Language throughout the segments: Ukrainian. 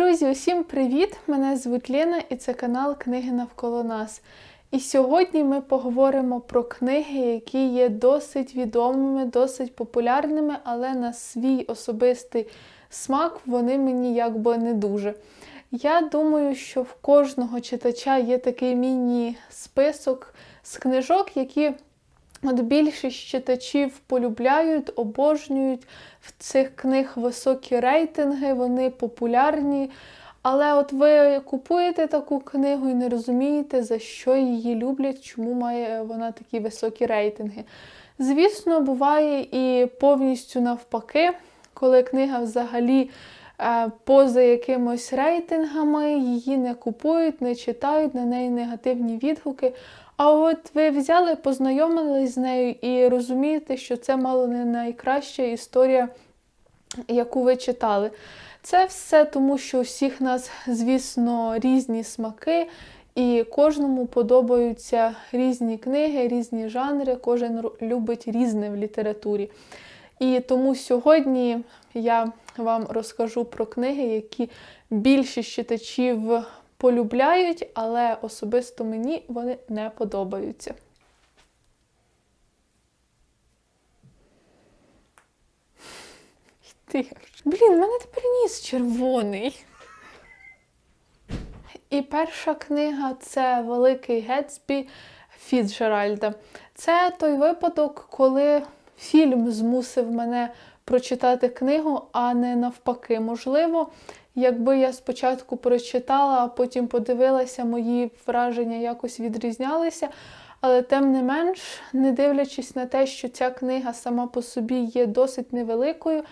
Друзі, усім привіт! Мене звуть Лена і це канал Книги навколо нас. І сьогодні ми поговоримо про книги, які є досить відомими, досить популярними, але на свій особистий смак вони мені якби не дуже. Я думаю, що в кожного читача є такий міні-список з книжок, які От більшість читачів полюбляють, обожнюють в цих книг високі рейтинги, вони популярні. Але от ви купуєте таку книгу і не розумієте, за що її люблять, чому має вона такі високі рейтинги. Звісно, буває і повністю навпаки, коли книга взагалі е, поза якимось рейтингами, її не купують, не читають, на неї негативні відгуки. А от ви взяли, познайомились з нею і розумієте, що це мало не найкраща історія, яку ви читали. Це все тому, що у всіх нас, звісно, різні смаки, і кожному подобаються різні книги, різні жанри, кожен любить різне в літературі. І тому сьогодні я вам розкажу про книги, які більшість читачів полюбляють, але особисто мені вони не подобаються. Блін, в мене тепер ніс червоний. І перша книга це Великий Гетсбі Фіцджеральда. Це той випадок, коли фільм змусив мене прочитати книгу, а не навпаки. Можливо, якби я спочатку прочитала, а потім подивилася, мої враження якось відрізнялися. Але тим не менш, не дивлячись на те, що ця книга сама по собі є досить невеликою,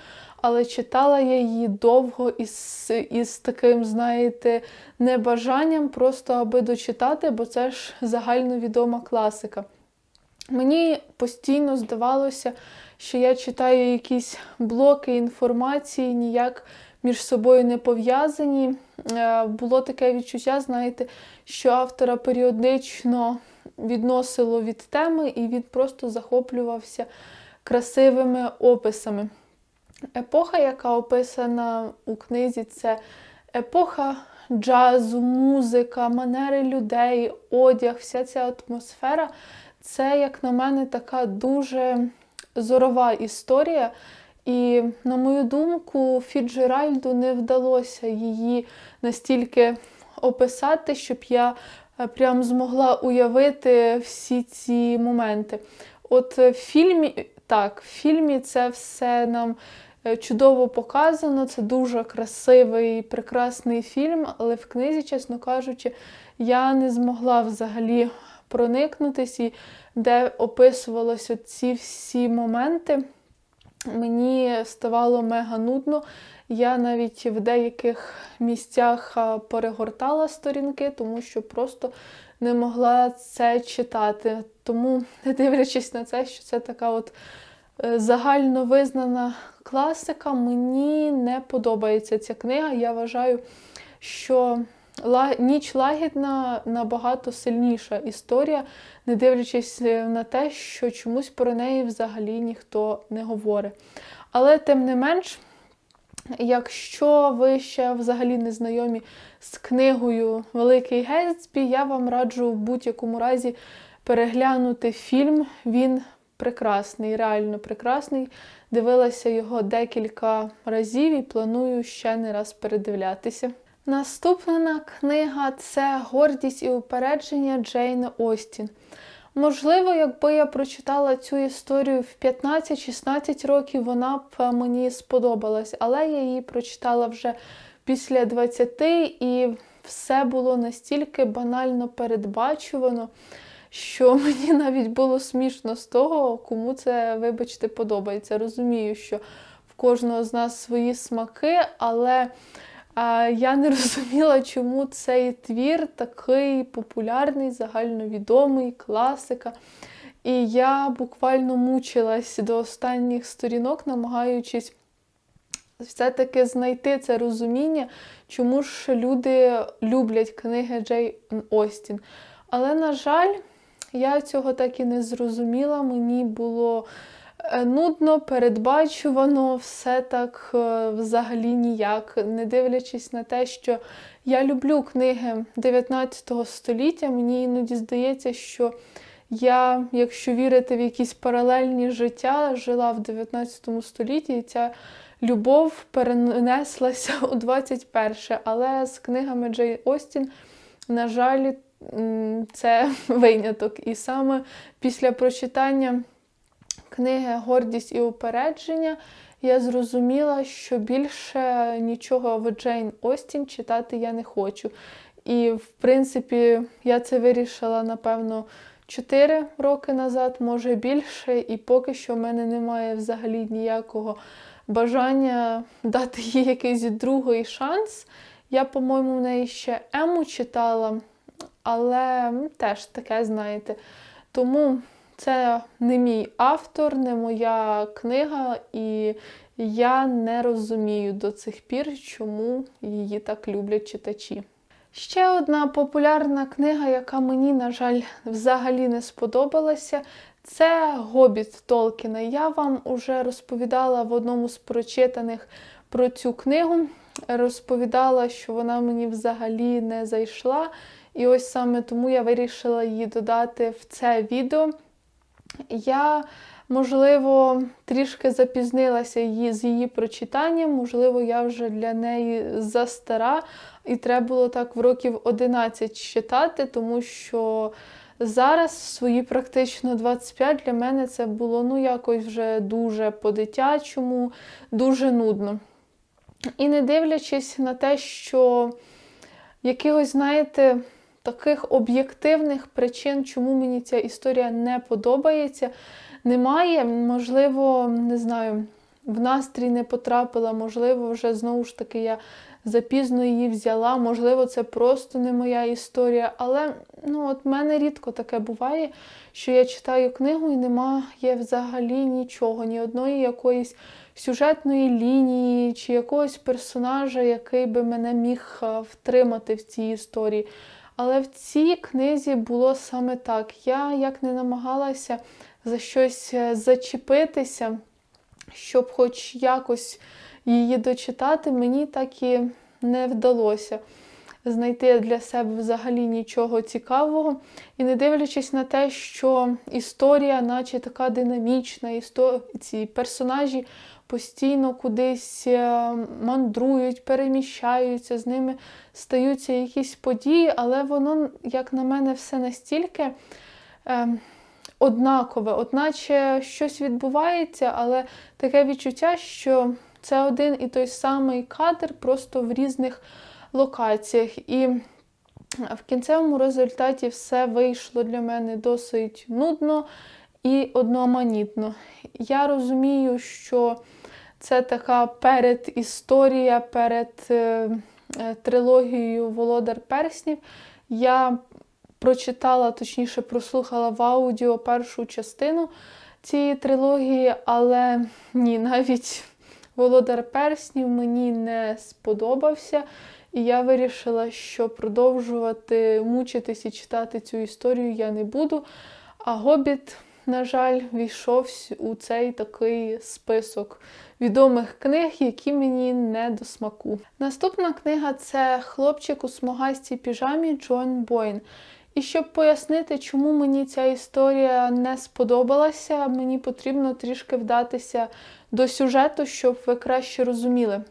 але читала я її довго із із таким, знаєте, небажанням, просто аби дочитати, бо це ж загальновідома класика. Мені постійно здавалося, що я читаю якісь блоки інформації, ніяк між собою не пов'язані. Е, було таке відчуття, знаєте, що автора періодично відносило від теми, і він просто захоплювався красивими описами. Епоха, яка описана у книзі, це епоха джазу, музика, манери людей, одяг, вся ця атмосфера. Це, як на мене, така дуже зорова історія. І, на мою думку, Фіджеральду не вдалося її настільки описати, щоб я е, прям змогла уявити всі ці моменти. От в фільмі, так, в фільмі це все нам е, чудово показано, це дуже красивий, прекрасний фільм, але в книзі, чесно кажучи, я не змогла взагалі проникнутися, і де описувалися ці всі моменти мені ставало мега нудно. Я навіть в деяких місцях перегортала сторінки, тому що просто не могла це читати. Тому, не дивлячись на це, що це така от е, загально визнана класика, мені не подобається ця книга. Я вважаю, що Ніч лагідна набагато сильніша історія, не дивлячись е, на те, що чомусь про неї взагалі ніхто не говорить. Але тим не менш, якщо ви ще взагалі не знайомі з книгою Великий Гетсбі, я вам раджу в будь-якому разі переглянути фільм. Він прекрасний, реально прекрасний. Дивилася його декілька разів і планую ще не раз передивлятися. Наступна книга це Гордість і упередження Джейн Остін. Можливо, якби я прочитала цю історію в 15-16 років, вона б е, мені сподобалась, але я її прочитала вже після 20 і все було настільки банально передбачувано, що мені навіть було смішно з того, кому це, вибачте, подобається. Розумію, що в кожного з нас свої смаки, але. Я не розуміла, чому цей твір такий популярний, загальновідомий, класика. І я буквально мучилась до останніх сторінок, намагаючись все-таки знайти це розуміння, чому ж люди люблять книги Джей Остін. Але, на жаль, я цього так і не зрозуміла. Мені було Нудно, передбачувано, все так е, взагалі ніяк. Не дивлячись на те, що я люблю книги 19 століття, мені іноді здається, що я, якщо вірити в якісь паралельні життя, жила в 19 столітті, і ця любов перенеслася у 21. Але з книгами Джей Остін, на жаль, це виняток. І саме після прочитання книги Гордість і упередження я зрозуміла, що більше нічого в Джейн Остін читати я не хочу. І, в принципі, я це вирішила, напевно, 4 роки назад, може більше, і поки що в мене немає взагалі ніякого бажання дати їй якийсь другий шанс. Я, по-моєму, в неї ще Ему читала, але теж таке, знаєте. Тому це не мій автор, не моя книга, і я не розумію до цих пір, чому її так люблять читачі. Ще одна популярна книга, яка мені, на жаль, взагалі не сподобалася, це Гобіт Толкіна. Я вам уже розповідала в одному з прочитаних про цю книгу. Розповідала, що вона мені взагалі не зайшла. І ось саме тому я вирішила її додати в це відео. Я, можливо, трішки запізнилася її з її прочитанням, можливо, я вже для неї застара, і треба було так в років 11 читати, тому що зараз, свої практично 25, для мене це було ну, якось вже дуже по-дитячому, дуже нудно. І не дивлячись на те, що якихось, знаєте, таких об'єктивних причин, чому мені ця історія не подобається, немає. Можливо, не знаю, в настрій не потрапила, можливо, вже знову ж таки я запізно її взяла, можливо, це просто не моя історія. Але ну, от мене рідко таке буває, що я читаю книгу і немає взагалі нічого, ні одної якоїсь сюжетної лінії чи якогось персонажа, який би мене міг втримати в цій історії. Але в цій книзі було саме так. Я як не намагалася за щось е, зачепитися, щоб хоч якось її дочитати, мені так і не вдалося знайти для себе взагалі нічого цікавого. І не дивлячись на те, що історія, наче така динамічна, істо... ці персонажі постійно кудись е, мандрують, переміщаються, з ними стаються якісь події, але воно, як на мене, все настільки. Е, Однакове, одначе щось відбувається, але таке відчуття, що це один і той самий кадр, просто в різних локаціях. І в кінцевому результаті все вийшло для мене досить нудно і одноманітно. Я розумію, що це така передісторія перед е, е, трилогією Володар Перснів. Я прочитала, точніше, прослухала в аудіо першу частину цієї трилогії, але ні, навіть Володар Перснів мені не сподобався. І я вирішила, що продовжувати мучитись і читати цю історію я не буду. А Гобіт, на жаль, війшов у цей такий список відомих книг, які мені не до смаку. Наступна книга це Хлопчик у смугастій піжамі Джон Бойн. І щоб пояснити, чому мені ця історія не сподобалася, мені потрібно трішки вдатися до сюжету, щоб ви краще розуміли.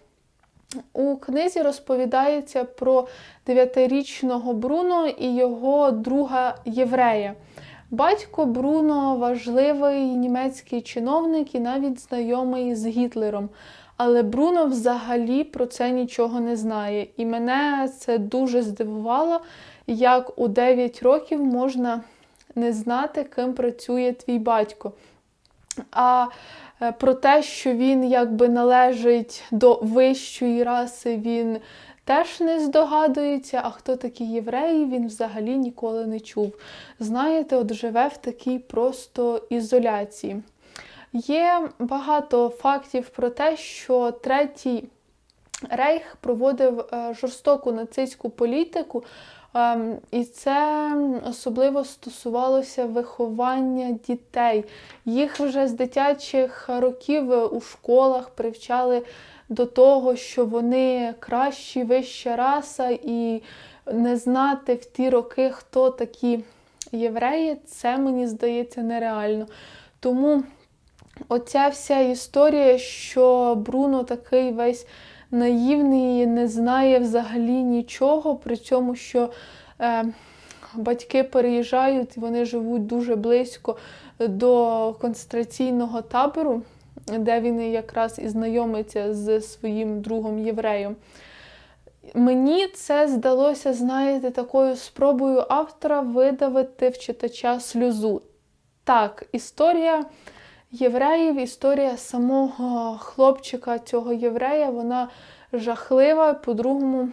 У книзі розповідається про дев'ятирічного Бруно і його друга єврея. Батько Бруно важливий німецький чиновник і навіть знайомий з Гітлером. Але Бруно взагалі про це нічого не знає. І мене це дуже здивувало, як у 9 років можна не знати, ким працює твій батько. А е, про те, що він якби належить до вищої раси, він теж не здогадується, а хто такі євреї, він взагалі ніколи не чув. Знаєте, от живе в такій просто ізоляції. Є багато фактів про те, що третій рейх проводив е, жорстоку нацистську політику Ем, І це особливо стосувалося виховання дітей. Їх вже з дитячих років у школах привчали до того, що вони кращі, вища раса, і не знати в ті роки, хто такі євреї, це мені здається нереально. Тому оця вся історія, що Бруно такий весь наївний, не знає взагалі нічого, при цьому, що е, батьки переїжджають, вони живуть дуже близько до концентраційного табору, де він якраз і знайомиться з своїм другом євреєм. Мені це здалося, знаєте, такою спробою автора видавити в читача сльозу. Так, історія євреїв, історія самого хлопчика цього єврея, вона жахлива, по-другому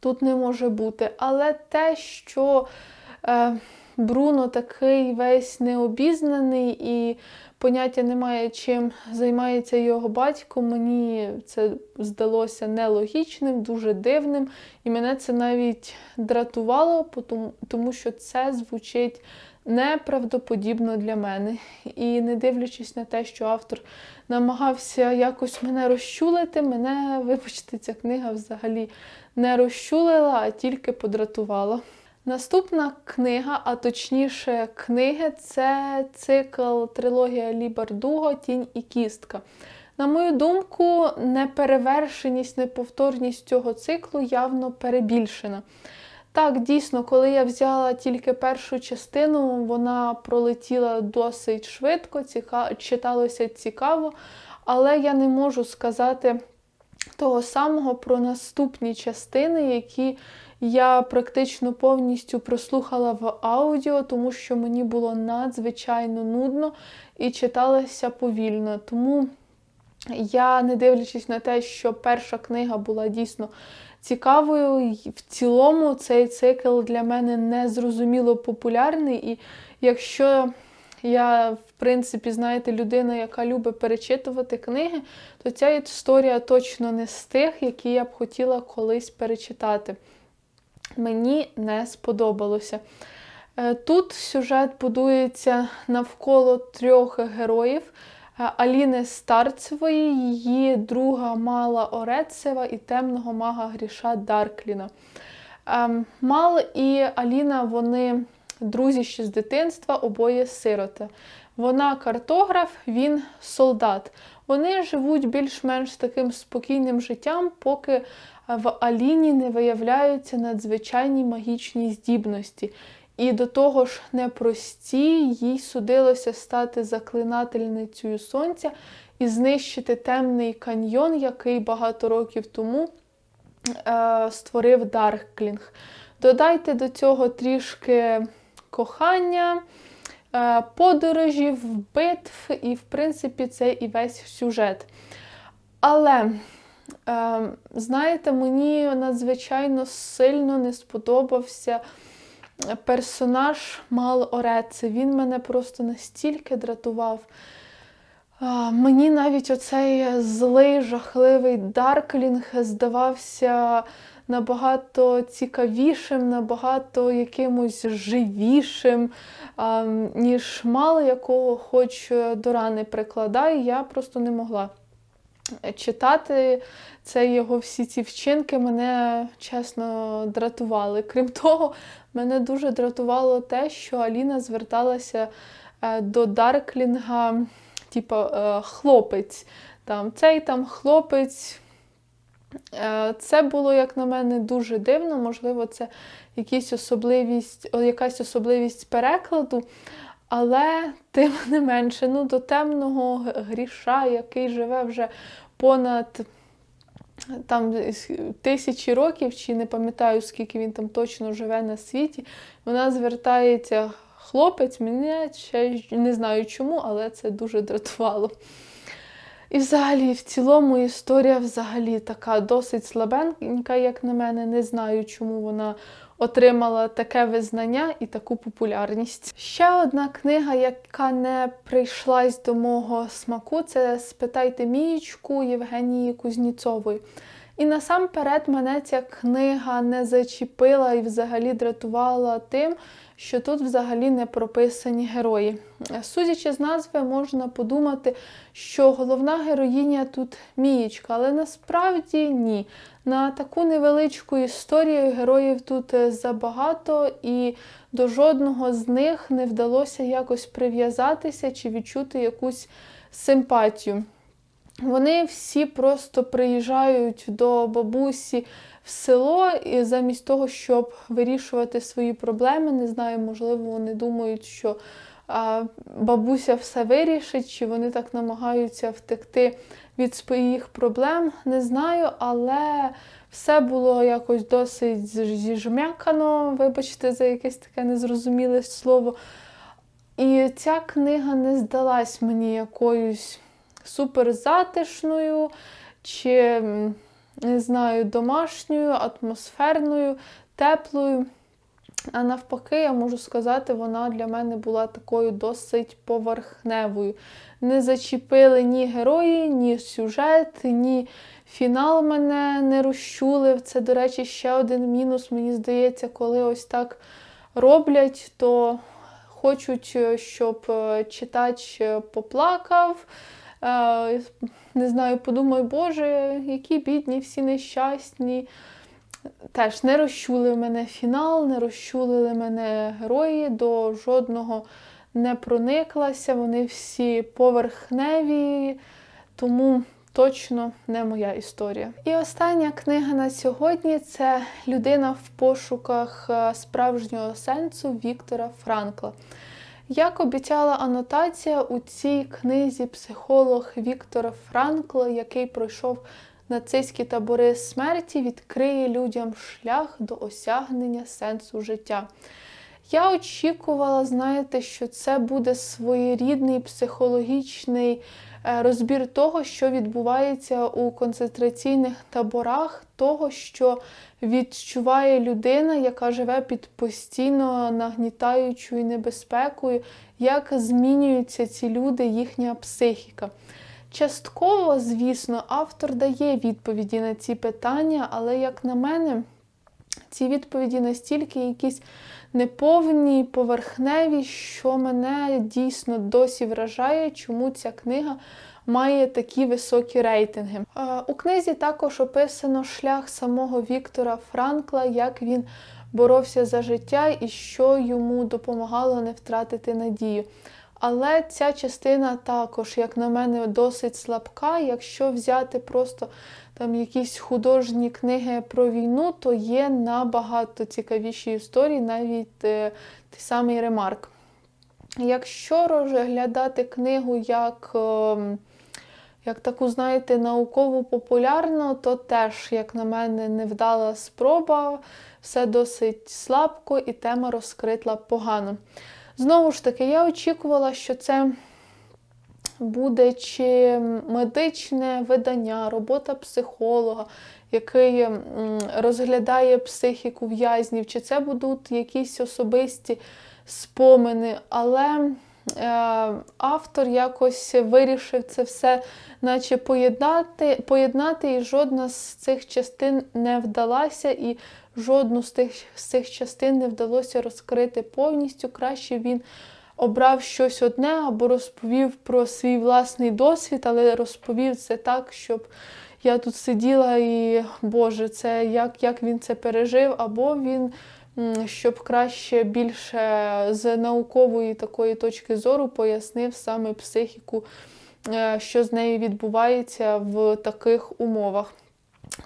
тут не може бути. Але те, що е, Бруно такий весь необізнаний і поняття немає, чим займається його батько, мені це здалося нелогічним, дуже дивним. І мене це навіть дратувало, тому що це звучить неправдоподібно для мене. І не дивлячись на те, що автор намагався якось мене розчулити, мене, вибачте, ця книга взагалі не розчулила, а тільки подратувала. Наступна книга, а точніше, книги це цикл трилогія Лі Бардуго Тінь і кістка. На мою думку, неперевершеність, неповторність цього циклу явно перебільшена. Так, дійсно, коли я взяла тільки першу частину, вона пролетіла досить швидко, ціка... читалося цікаво, але я не можу сказати того самого про наступні частини, які я практично повністю прослухала в аудіо, тому що мені було надзвичайно нудно і читалася повільно. Тому я, не дивлячись на те, що перша книга була дійсно цікавою, в цілому цей цикл для мене незрозуміло популярний. І якщо я, принципі, знаєте, людина, яка любить перечитувати книги, то ця історія точно не з тих, які я б хотіла колись перечитати мені не сподобалося. Е, тут сюжет будується навколо трьох героїв: е, Аліни Старцевої, її друга Мала Орецева і темного мага Гріша Даркліна. Ем, Мал і Аліна вони друзі ще з дитинства, обоє сироти. Вона картограф, він солдат. Вони живуть більш-менш таким спокійним життям, поки в Аліні не виявляються надзвичайні магічні здібності. І до того ж, непрості, їй судилося стати заклинательницею сонця і знищити темний каньйон, який багато років тому е, створив Дарклінг. Додайте до цього трішки кохання, е, подорожів, битв, і, в принципі, це і весь сюжет. Але Ем, знаєте, мені надзвичайно сильно не сподобався персонаж Мал Ореце. Він мене просто настільки дратував. Мені навіть оцей злий, жахливий Дарклінг здавався набагато цікавішим, набагато якимось живішим, ніж мало якого хоч до рани прикладає, я просто не могла читати це його всі ці вчинки мене чесно дратували. Крім того, мене дуже дратувало те, що Аліна зверталася е, до Дарклінга, типу, хлопець. Там, Цей там хлопець. Е, це було, як на мене, дуже дивно, можливо, це якісь особливість, якась особливість перекладу. Але, тим не менше, ну, до темного гріша, який живе вже понад там тисячі років, чи не пам'ятаю, скільки він там точно живе на світі, вона звертається хлопець, мене ще не знаю чому, але це дуже дратувало. І взагалі, в цілому, історія взагалі така досить слабенька, як на мене. Не знаю, чому вона отримала таке визнання і таку популярність. Ще одна книга, яка не прийшлась до мого смаку, це Спитайте мієчку Євгенії Кузніцової. І насамперед мене ця книга не зачепила і взагалі дратувала тим, що тут взагалі не прописані герої. Судячи з назви, можна подумати, що головна героїня тут Мієчка, але насправді ні. На таку невеличку історію героїв тут е, забагато, і до жодного з них не вдалося якось прив'язатися чи відчути якусь симпатію. Вони всі просто приїжджають до бабусі в село, і замість того, щоб вирішувати свої проблеми, не знаю, можливо, вони думають, що а, бабуся все вирішить, чи вони так намагаються втекти від своїх проблем, не знаю, але все було якось досить зіжмякано, вибачте, за якесь таке незрозуміле слово. І ця книга не здалась мені якоюсь суперзатишною чи, не знаю, домашньою, атмосферною, теплою. А навпаки, я можу сказати, вона для мене була такою досить поверхневою. Не зачепили ні герої, ні сюжет, ні фінал мене не розчулив. Це, до речі, ще один мінус, мені здається, коли ось так роблять, то хочуть, щоб читач поплакав. Не знаю, подумай, Боже, які бідні, всі нещасні. Теж не розчулив мене фінал, не розчулили мене герої, до жодного не прониклася. Вони всі поверхневі, тому точно не моя історія. І остання книга на сьогодні це Людина в пошуках справжнього сенсу Віктора Франкла. Як обіцяла анотація, у цій книзі психолог Віктор Франкл, який пройшов нацистські табори смерті, відкриє людям шлях до осягнення сенсу життя. Я очікувала, знаєте, що це буде своєрідний психологічний розбір того, що відбувається у концентраційних таборах, того, що відчуває людина, яка живе під постійно нагнітаючою небезпекою, як змінюються ці люди, їхня психіка. Частково, звісно, автор дає відповіді на ці питання, але, як на мене, ці відповіді настільки якісь неповні, поверхневі, що мене дійсно досі вражає, чому ця книга має такі високі рейтинги. У книзі також описано шлях самого Віктора Франкла, як він боровся за життя і що йому допомагало не втратити надію. Але ця частина також, як на мене, досить слабка. Якщо взяти просто там якісь художні книги про війну, то є набагато цікавіші історії, навіть е, той самий ремарк. Якщо розглядати книгу як е, як таку, знаєте, наукову популярну, то теж, як на мене, невдала спроба, все досить слабко і тема розкритла погано. Знову ж таки, я очікувала, що це буде чи медичне видання, робота психолога, який розглядає психіку в'язнів, чи це будуть якісь особисті спомини. Але е, автор якось вирішив це все, наче поєднати, поєднати, і жодна з цих частин не вдалася. і Жодну з тих з цих частин не вдалося розкрити повністю. Краще він обрав щось одне або розповів про свій власний досвід, але розповів це так, щоб я тут сиділа і, Боже, це як, як він це пережив, або він. Щоб краще більше з наукової такої точки зору пояснив саме психіку, е, що з нею відбувається в таких умовах.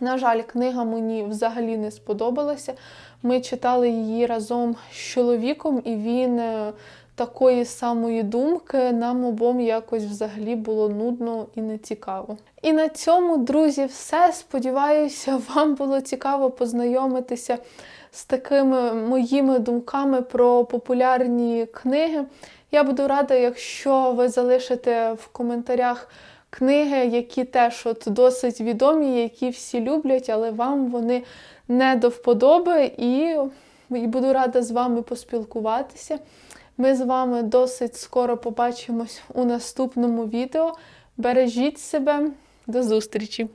На жаль, книга мені взагалі не сподобалася. Ми читали її разом з чоловіком, і він е, такої самої думки нам обом якось взагалі було нудно і нецікаво. І на цьому, друзі, все. Сподіваюся, вам було цікаво познайомитися з такими моїми думками про популярні книги. Я буду рада, якщо ви залишите в коментарях книги, які теж от досить відомі, які всі люблять, але вам вони не до вподоби. І, і буду рада з вами поспілкуватися. Ми з вами досить скоро побачимось у наступному відео. Бережіть себе, до зустрічі!